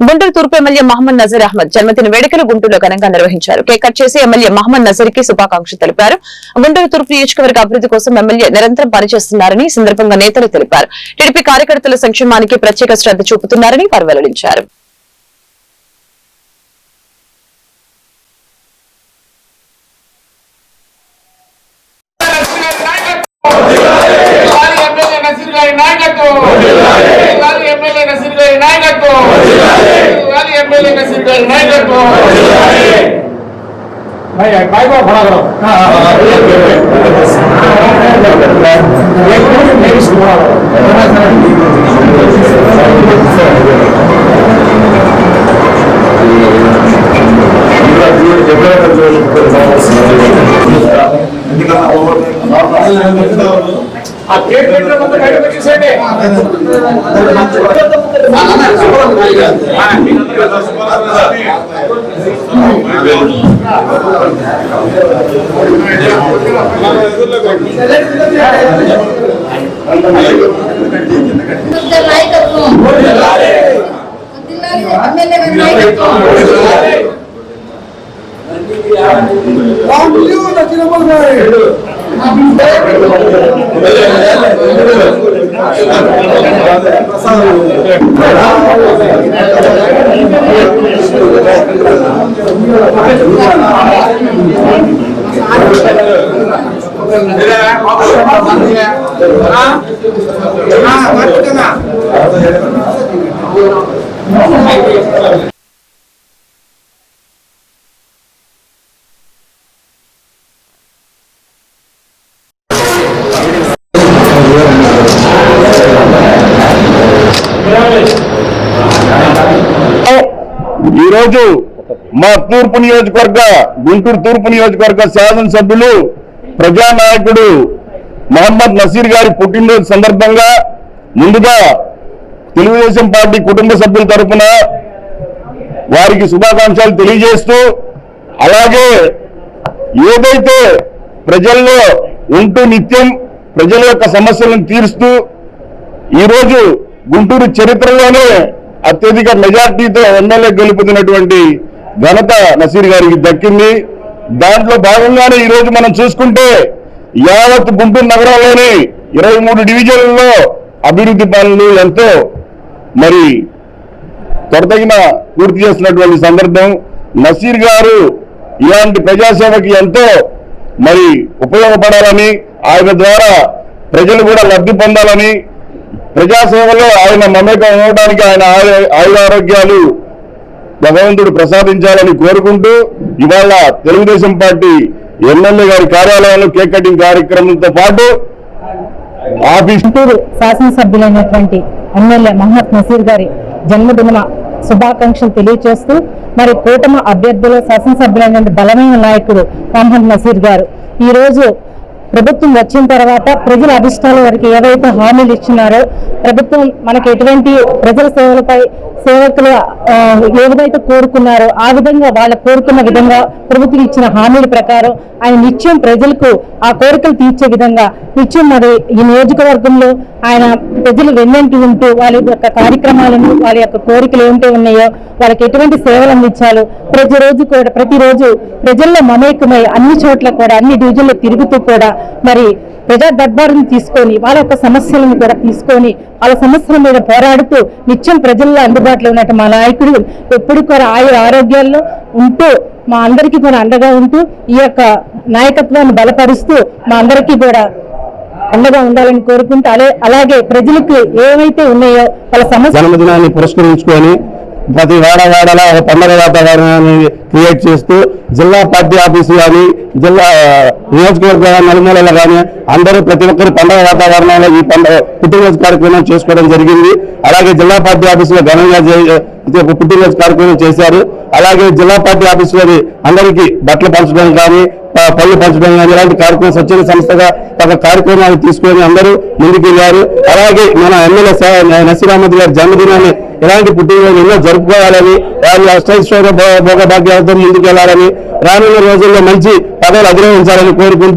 గుంటూరు తూర్పు ఎమ్మెల్యే మహమ్మద్ నజర్ అహ్మద్ జన్మదిన వేడుకలు గుంటూరులో ఘనంగా నిర్వహించారు. కేక్ కట్ చేసి ఎమ్మెల్యే మహమ్మద్ నజర్కి శుభాకాంక్షలు తెలిపారు. గుంటూరు తూర్పు నియోజకవర్గ అభివృద్ధి కోసం ఎమ్మెల్యే నిరంతరం పనిచేస్తున్నారని సందర్భంగా నేతలు తెలిపారు. టీడీపీ కార్యకర్తల సంక్షేమానికి ప్రత్యేక శ్రద్ధ చూపుతున్నారని వారు వెల్లడించారు వారి ఎమ్మెల్యే నసీర్ గారి నాయకత్వం వారి ఎమ్మెల్యే నసీర్ గారి నాయకత్వం వారి ఎమ్మెల్యే నసీర్ గారి నాయకత్వం ఆ కేక్ పెట్టిన ముందు బయటకు వచ్చేసేయండి ముద్ద నాయకత్వం వర్ధిల్లాలి నాయకత్వం ఈరోజు మా తూర్పు నియోజకవర్గ గుంటూరు తూర్పు నియోజకవర్గ శాసనసభ్యులు ప్రజానాయకుడు మహమ్మద్ నసీర్ గారి పుట్టినరోజు సందర్భంగా ముందుగా తెలుగుదేశం పార్టీ కుటుంబ సభ్యుల తరపున వారికి శుభాకాంక్షలు తెలియజేస్తూ అలాగే ఏదైతే ప్రజల్లో ఉంటూ నిత్యం ప్రజల యొక్క సమస్యలను తీరుస్తూ ఈరోజు గుంటూరు చరిత్రలోనే అత్యధిక మెజార్టీతో ఎమ్మెల్యే గెలుపుతున్నటువంటి ఘనత నసీర్ గారికి దక్కింది. దాంట్లో భాగంగానే ఈరోజు మనం చూసుకుంటే యావత్ గుంటూరు నగరంలోని ఇరవై మూడు డివిజన్లలో అభివృద్ధి పనులు ఎంతో మరి త్వరతగిన పూర్తి చేస్తున్నటువంటి సందర్భం. నసీర్ గారు ఇలాంటి ప్రజాసేవకి ఎంతో మరి ఉపయోగపడాలని ఆయన ద్వారా ప్రజలు కూడా లబ్ధి పొందాలని ప్రజాసేవలో ఆయన మమేకం ఇవ్వడానికి ఆయన ఆయు- ఆరోగ్యాలు భగవంతుడు ప్రసాదించాలని కోరుకుంటూ ఇవాళ తెలుగుదేశం పార్టీ ఎమ్మెల్యే గారి కార్యాలయంలో కేక్ కటింగ్ కార్యక్రమంతో పాటు ఆఫీస్ శాసనసభ్యులైనటువంటి ఎమ్మెల్యే మహమ్మద్ నసీర్ గారి జన్మదిన శుభాకాంక్షలు తెలియజేస్తూ మరి కూటమి అభ్యర్థుల శాసనసభ్యులైన బలమైన నాయకుడు మహమ్మద్ నసీర్ గారు. ఈ రోజు ప్రభుత్వం వచ్చిన తర్వాత ప్రజల అభిష్టాల వారికి ఏవైతే హామీలు ఇచ్చినారో ప్రభుత్వం మనకి ఎటువంటి ప్రజల సేవలపై సేవకులు ఏ ఏదైతే కోరుకున్నారో ఆ విధంగా వాళ్ళ కోరుకున్న విధంగా ప్రభుత్వం ఇచ్చిన హామీల ప్రకారం ఆయన నిత్యం ప్రజలకు ఆ కోరికలు తీర్చే విధంగా నిత్యం మరి ఈ నియోజకవర్గంలో ఆయన ప్రజలు వెన్నంటి ఉంటూ వాళ్ళ యొక్క కార్యక్రమాలను వాళ్ళ యొక్క కోరికలు ఏమిటో ఉన్నాయో వాళ్ళకి ఎటువంటి సేవలు అందించాలో ప్రతిరోజు కూడా ప్రతిరోజు ప్రజల్లో మమేకమై అన్ని చోట్ల కూడా అన్ని డివిజన్లో తిరుగుతూ కూడా మరి ప్రజా దర్బారుని తీసుకొని వాళ్ళ యొక్క సమస్యలను కూడా తీసుకొని వాళ్ళ సమస్యల మీద పోరాడుతూ నిత్యం ప్రజల్లో అందుబాటులో ఉన్నట్టు మా నాయకుడు ఎప్పుడు కూడా ఆయుర ఆరోగ్యాల్లో ఉంటూ మా అందరికీ కూడా అండగా ఉంటూ ఈ యొక్క నాయకత్వాన్ని బలపరుస్తూ మా అందరికీ కూడా అండగా ఉండాలని కోరుకుంటూ అలాగే ప్రజలకు ఏవైతే ఉన్నాయో వాళ్ళ సమస్య జన్మదినాన్ని పురస్కరించుకొని ప్రతి వాడవాడలా ఒక పండగ వాతావరణాన్ని క్రియేట్ చేస్తూ జిల్లా పార్టీ ఆఫీసు కానీ జిల్లా నియోజకవర్గ నలుమూలలో కానీ అందరూ ప్రతి ఒక్కరు పండగ వాతావరణంలో ఈ పండగ పుట్టినరోజు కార్యక్రమం చేసుకోవడం జరిగింది. అలాగే జిల్లా పార్టీ ఆఫీసులో ఘనంగా ఇది ఒక పుట్టినరోజు కార్యక్రమం చేశారు. అలాగే జిల్లా పార్టీ ఆఫీసులోని అందరికీ బట్టలు పంచడం కానీ పళ్ళు పంచడం కానీ ఇలాంటి కార్యక్రమం స్వచ్ఛంద సంస్థగా ఒక కార్యక్రమాలు తీసుకొని అందరూ ముందుకు వెళ్ళారు అలాగే మన ఎమ్మెల్యే సా- గారి జన్మదినాన్ని ఇలాంటి పుట్టినరోజు ఎన్నో జరుపుకోవాలని వారి అష్టైశ్వర్య భోగ ముందుకెళ్ళాలని రానున్న రోజుల్లో మంచి పదవులు అధిరోహించాలని కోరుకుంటూ